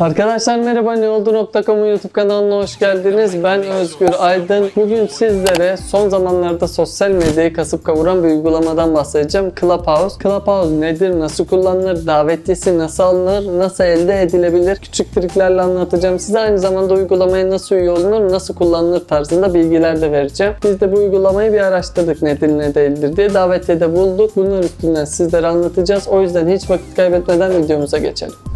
Arkadaşlar merhaba neoldu.com'un YouTube kanalına hoş geldiniz. Ben Özgür Aydın. Bugün sizlere son zamanlarda sosyal medyayı kasıp kavuran bir uygulamadan bahsedeceğim. Clubhouse. Clubhouse nedir, nasıl kullanılır, davetlisi nasıl alınır, nasıl elde edilebilir? Küçük triklerle anlatacağım size. Aynı zamanda uygulamaya nasıl üye olunur, nasıl kullanılır tarzında bilgiler de vereceğim. Biz de bu uygulamayı bir araştırdık nedir ne değildir diye. Davetiye de bulduk. Bunlar üstünden sizlere anlatacağız. O yüzden hiç vakit kaybetmeden videomuza geçelim.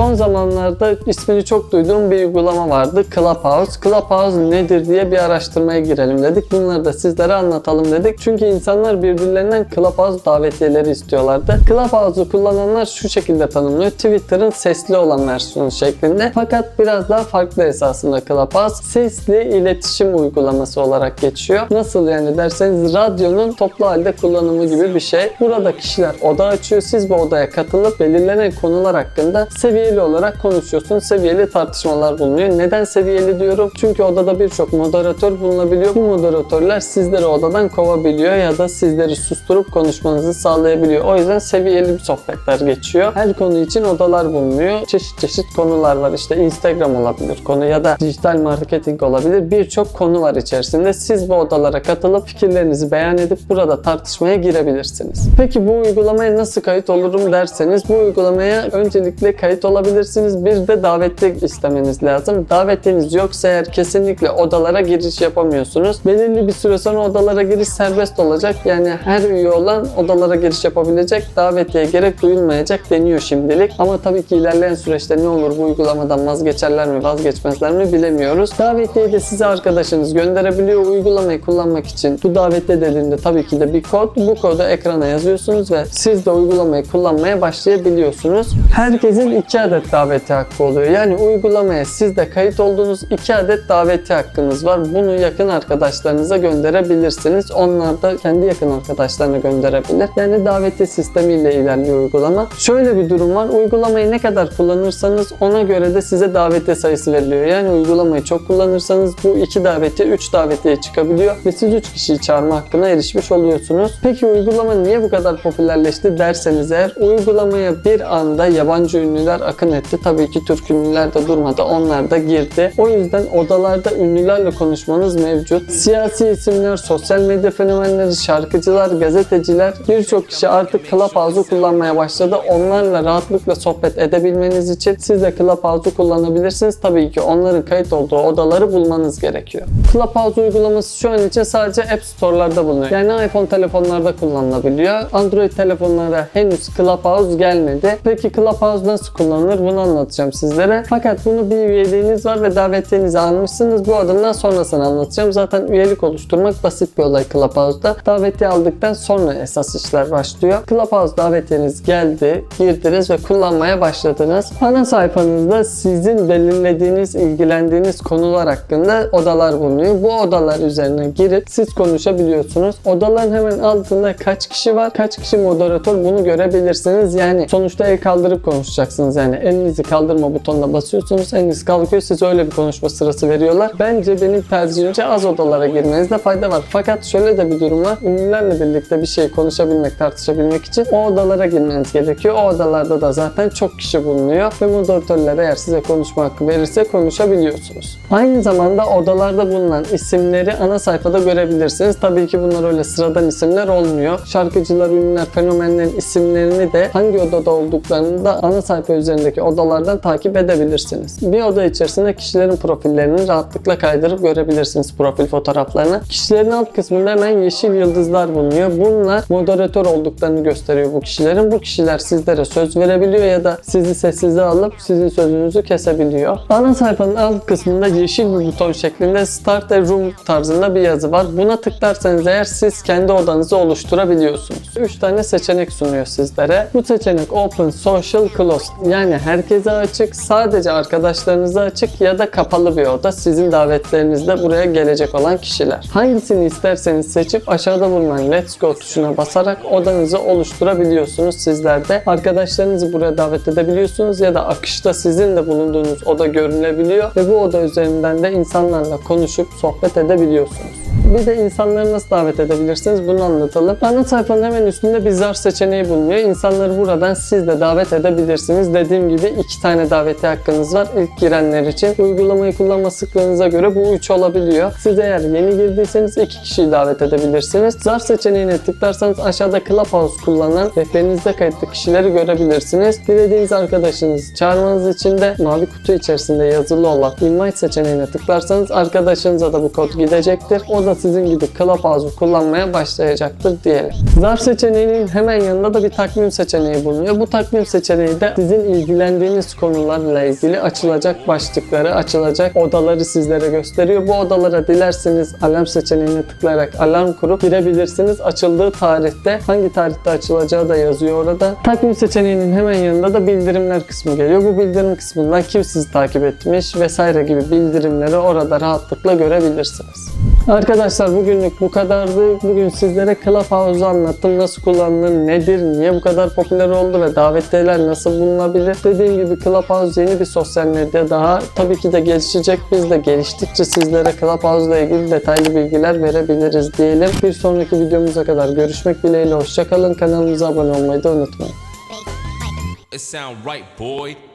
Son zamanlarda ismini çok duyduğum bir uygulama vardı. Clubhouse. Clubhouse nedir diye bir araştırmaya girelim dedik. Bunları da sizlere anlatalım dedik. Çünkü insanlar birbirlerinden Clubhouse davetiyeleri istiyorlardı. Clubhouse'u kullananlar şu şekilde tanımlıyor. Twitter'ın sesli olan versiyonu şeklinde. Fakat biraz daha farklı esasında Clubhouse. Sesli iletişim uygulaması olarak geçiyor. Nasıl yani derseniz radyonun toplu halde kullanımı gibi bir şey. Burada kişiler oda açıyor. Siz bu odaya katılıp belirlenen konular hakkında seviyeli olarak konuşuyorsunuz. Seviyeli tartışmalar bulunuyor. Neden seviyeli diyorum? Çünkü odada birçok moderatör bulunabiliyor. Bu moderatörler sizleri odadan kovabiliyor ya da sizleri susturup konuşmanızı sağlayabiliyor. O yüzden seviyeli bir sohbetler geçiyor. Her konu için odalar bulunuyor. Çeşit çeşit konular var. İşte Instagram olabilir konu ya da dijital marketing olabilir. Birçok konu var içerisinde. Siz bu odalara katılıp fikirlerinizi beyan edip burada tartışmaya girebilirsiniz. Peki bu uygulamaya nasıl kayıt olurum derseniz bu uygulamaya öncelikle kayıt olabilirsiniz. Bir de davetli istemeniz lazım. Davetiniz yoksa eğer kesinlikle odalara giriş yapamıyorsunuz. Belirli bir süre sonra odalara giriş serbest olacak. Yani her üye olan odalara giriş yapabilecek. Davetiye gerek duyulmayacak deniyor şimdilik. Ama tabii ki ilerleyen süreçte ne olur bu uygulamadan vazgeçerler mi vazgeçmezler mi bilemiyoruz. Davetiye de size arkadaşınız gönderebiliyor. Uygulamayı kullanmak için bu davette dediğinde tabii ki de bir kod. Bu kodu ekrana yazıyorsunuz ve siz de uygulamayı kullanmaya başlayabiliyorsunuz. Herkesin iki adet davetiye hakkı oluyor. Yani uygulamaya siz de kayıt olduğunuz iki adet davetiye hakkınız var. Bunu yakın arkadaşlarınıza gönderebilirsiniz. Onlar da kendi yakın arkadaşlarına gönderebilir. Yani davetiye sistemiyle ilerliyor uygulama. Şöyle bir durum var. Uygulamayı ne kadar kullanırsanız ona göre de size davetiye sayısı veriliyor. Yani uygulamayı çok kullanırsanız bu iki davetiye, üç davetiye çıkabiliyor ve siz üç kişiyi çağırma hakkına erişmiş oluyorsunuz. Peki uygulama niye bu kadar popülerleşti derseniz eğer uygulamaya bir anda yabancı ünlüler akın etti. Tabii ki Türk ünlüler de durmadı. Onlar da girdi. O yüzden odalarda ünlülerle konuşmanız mevcut. Siyasi isimler, sosyal medya fenomenleri, şarkıcılar, gazeteciler birçok kişi artık Clubhouse'u kullanmaya başladı. Onlarla rahatlıkla sohbet edebilmeniz için siz de Clubhouse'u kullanabilirsiniz. Tabii ki onların kayıt olduğu odaları bulmanız gerekiyor. Clubhouse uygulaması şu an için sadece App Store'larda bulunuyor. Yani iPhone telefonlarda kullanılabiliyor. Android telefonlara henüz Clubhouse gelmedi. Peki Clubhouse nasıl kullanılır bunu anlatacağım sizlere. Fakat bunu bir üyeliğiniz var ve davetiyenizi almışsınız. Bu adımdan sonrasını anlatacağım. Zaten üyelik oluşturmak basit bir olay Clubhouse'da. Davetiye aldıktan sonra esas işler başlıyor. Clubhouse davetiyeniz geldi, girdiniz ve kullanmaya başladınız. Ana sayfanızda sizin belirlediğiniz, ilgilendiğiniz konular hakkında odalar bulunuyor. Bu odalar üzerine girip siz konuşabiliyorsunuz. Odaların hemen altında kaç kişi var, kaç kişi moderatör bunu görebilirsiniz. Yani sonuçta el kaldırıp konuşacaksınız. Yani elinizi kaldırma butonuna basıyorsunuz. Eliniz kalkıyor. Size öyle bir konuşma sırası veriyorlar. Bence benim tercihimce az odalara girmenizde fayda var. Fakat şöyle de bir durum var. Ünlülerle birlikte bir şey konuşabilmek, tartışabilmek için o odalara girmeniz gerekiyor. O odalarda da zaten çok kişi bulunuyor ve moderatörler eğer size konuşma hakkı verirse konuşabiliyorsunuz. Aynı zamanda odalarda bulunan isimleri ana sayfada görebilirsiniz. Tabii ki bunlar öyle sıradan isimler olmuyor. Şarkıcılar, ünlüler, fenomenlerin isimlerini de hangi odada olduklarını da ana sayfa üzerindeki odalardan takip edebilirsiniz. Bir oda içerisinde kişilerin profillerini rahatlıkla kaydırıp görebilirsiniz profil fotoğraflarını. Kişilerin alt kısmında hemen yeşil yıldızlar bulunuyor. Bunlar moderatör olduklarını gösteriyor bu kişilerin. Bu kişiler sizlere söz verebiliyor ya da sizi sessize alıp sizin sözünüzü kesebiliyor. Ana sayfanın alt kısmında yeşil bir buton şeklinde Start a Room tarzında bir yazı var. Buna tıklarsanız eğer siz kendi odanızı oluşturabiliyorsunuz. 3 tane seçenek sunuyor sizlere. Bu seçenek Open, Social, Closed. Yani herkese açık, sadece arkadaşlarınıza açık ya da kapalı bir oda. Sizin davetlerinizde buraya gelecek olan kişiler. Hangisini isterseniz seçip aşağıda bulunan Let's Go tuşuna basarak odanızı oluşturabiliyorsunuz sizler de. Arkadaşlarınızı buraya davet edebiliyorsunuz ya da akışta sizin de bulunduğunuz oda görünebiliyor ve bu oda üzerinden de insanlarla konuşup sohbet edebiliyorsunuz. Bir de insanları nasıl davet edebilirsiniz bunu anlatalım. Ana sayfanın hemen üstünde bir zar seçeneği bulunuyor. İnsanları buradan siz de davet edebilirsiniz. Dediğim gibi iki tane daveti hakkınız var ilk girenler için. Uygulamayı kullanma sıklığınıza göre bu 3 olabiliyor. Siz eğer yeni girdiyseniz iki kişiyi davet edebilirsiniz. Zar seçeneğine tıklarsanız aşağıda Clubhouse kullanan rehberinizde kayıtlı kişileri görebilirsiniz. Dilediğiniz arkadaşınızı çağırmanız için de mavi kutu içerisinde yazılı olan invite seçeneğine tıklarsanız arkadaşınıza da bu kod gidecektir. O da sizin gibi Clubhouse'u kullanmaya başlayacaktır diyelim. Zar seçeneğinin hemen yanında da bir takvim seçeneği bulunuyor. Bu takvim seçeneği de sizin ilgilendiğiniz konularla ilgili açılacak başlıkları, açılacak odaları sizlere gösteriyor. Bu odalara dilerseniz alarm seçeneğine tıklayarak alarm kurup girebilirsiniz. Açıldığı tarihte hangi tarihte açılacağı da yazıyor orada. Takvim seçeneğinin hemen yanında da bildirimler kısmı geliyor. Bu bildirim kısmından kim sizi takip etmiş vesaire gibi bildirimleri orada rahatlıkla görebilirsiniz. Arkadaşlar bugünlük bu kadardı. Bugün sizlere Clubhouse'u anlattım. Nasıl kullanılır, nedir, niye bu kadar popüler oldu ve davetliler nasıl bulunabilir. Dediğim gibi Clubhouse yeni bir sosyal medya daha. Tabii ki de gelişecek. Biz de geliştikçe sizlere Clubhouse ile ilgili detaylı bilgiler verebiliriz diyelim. Bir sonraki videomuza kadar görüşmek dileğiyle. Hoşçakalın. Kanalımıza abone olmayı da unutmayın. It sound right, boy.